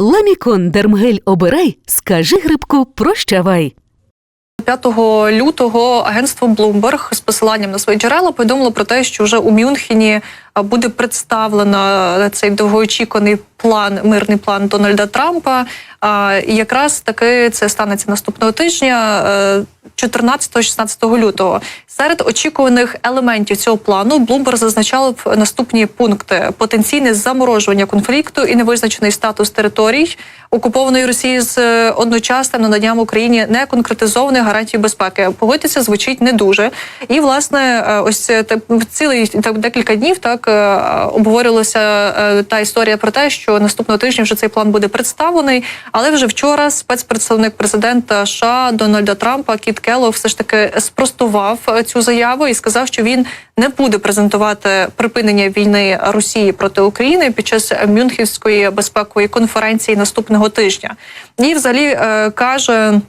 Ламікон Дермгель обирай, скажи грибку прощавай. 5 лютого агентство Bloomberg з посиланням на свої джерела повідомило про те, що вже у Мюнхені буде представлено цей довгоочікуваний план, мирний план Дональда Трампа. А, якраз таки це станеться наступного тижня, е, 14-16 лютого. Серед очікуваних елементів цього плану Bloomberg зазначав наступні пункти: потенційне заморожування конфлікту і невизначений статус територій окупованої Росії з е, одночасним наданням Україні неконкретизованих гарантій безпеки. Погодьтеся, звучить не дуже. І власне, е, ось е, цілий так декілька днів так е, обговорювалася е, та історія про те, що наступного тижня вже цей план буде представлений. Але вже вчора спецпредставник президента США Дональда Трампа Кіт Келлог все ж таки спростував е, цю заяву і сказав, що він не буде презентувати припинення війни Росії проти України під час Мюнхенської безпекової конференції наступного тижня. І взагалі каже.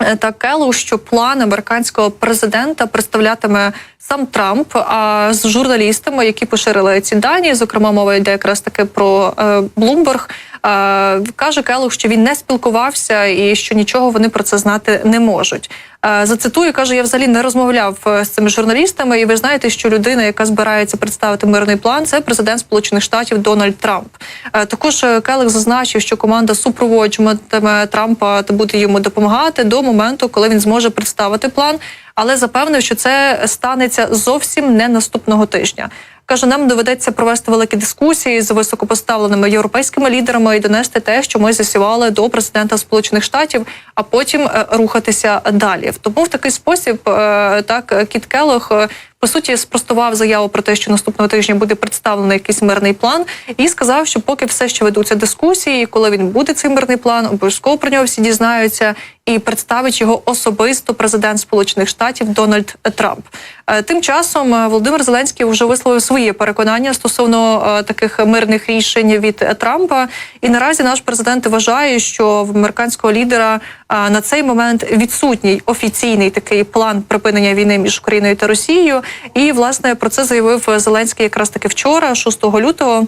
Е, Та Келлоу, що план американського президента представлятиме сам Трамп. А з журналістами, які поширили ці дані, зокрема мова йде якраз таки про Bloomberg, е, каже Келлоу, що він не спілкувався і що нічого вони про це знати не можуть. Е, зацитую, каже, я взагалі не розмовляв з цими журналістами, і ви знаєте, що людина, яка збирається представити мирний план, це президент Сполучених Штатів Дональд Трамп. Також Келлог зазначив, що команда супроводжуватиме Трампа та буде йому допомагати до моменту, коли він зможе представити план, але запевнив, що це станеться зовсім не наступного тижня. Каже, нам доведеться провести великі дискусії з високопоставленими європейськими лідерами і донести те, що ми засівали до президента Сполучених Штатів, а потім е, рухатися далі. Тому в такий спосіб е, так Кіт Келлог, е, по суті спростував заяву про те, що наступного тижня буде представлений якийсь мирний план, і сказав, що поки все ще ведуться дискусії, коли він буде цей мирний план, обов'язково про нього всі дізнаються і представить його особисто президент Сполучених Штатів Дональд Трамп. Е, Тим часом е, Володимир Зеленський вже висловив своє переконання стосовно е, таких мирних рішень від Трампа. І наразі наш президент вважає, що в американського лідера на цей момент відсутній офіційний такий план припинення війни між Україною та Росією. І власне про це заявив Зеленський якраз таки вчора, 6 лютого.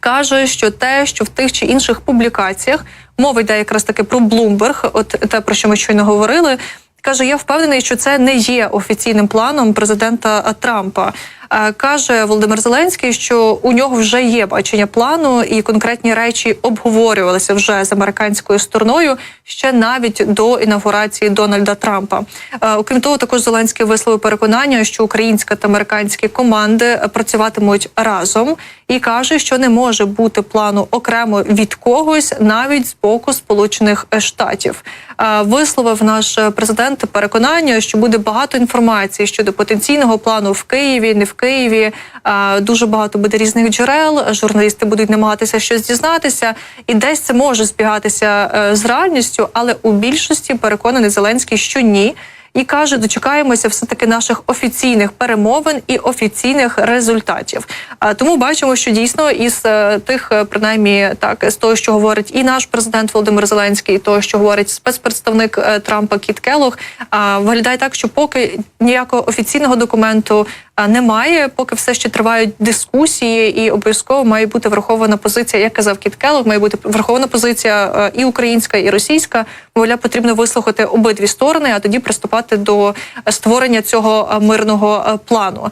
Каже, що те, що в тих чи інших публікаціях мова йде якраз таки про Bloomberg, от те про що ми щойно говорили. Каже, я впевнений, що це не є офіційним планом президента Трампа. Е, Каже Володимир Зеленський, що у нього вже є бачення плану, і конкретні речі обговорювалися вже з американською стороною ще навіть до інаугурації Дональда Трампа. Е, Окрім того, також Зеленський висловив переконання, що українська та американські команди працюватимуть разом, і каже, що не може бути плану окремо від когось, навіть з боку Сполучених Штатів. Е, Висловив наш президент переконання, що буде багато інформації щодо потенційного плану в Києві, не в Києві. Е, Дуже багато буде різних джерел. Журналісти будуть намагатися щось дізнатися, і десь це може збігатися е, з реальністю, але у більшості переконаний Зеленський, що ні. І каже, дочекаємося все таки наших офіційних перемовин і офіційних результатів. А тому бачимо, що дійсно із е, тих, е, принаймні, так з того, що говорить і наш президент Володимир Зеленський, і того, що говорить спецпредставник е, Трампа Кіт Келлог, а виглядає так, що поки ніякого офіційного документу немає, поки все ще тривають дискусії, і обов'язково має бути врахована позиція, як казав Кіт Келлог, має бути врахована позиція е, і українська, і російська. Мовляв, потрібно вислухати обидві сторони, а тоді приступати до створення цього е, мирного е, плану.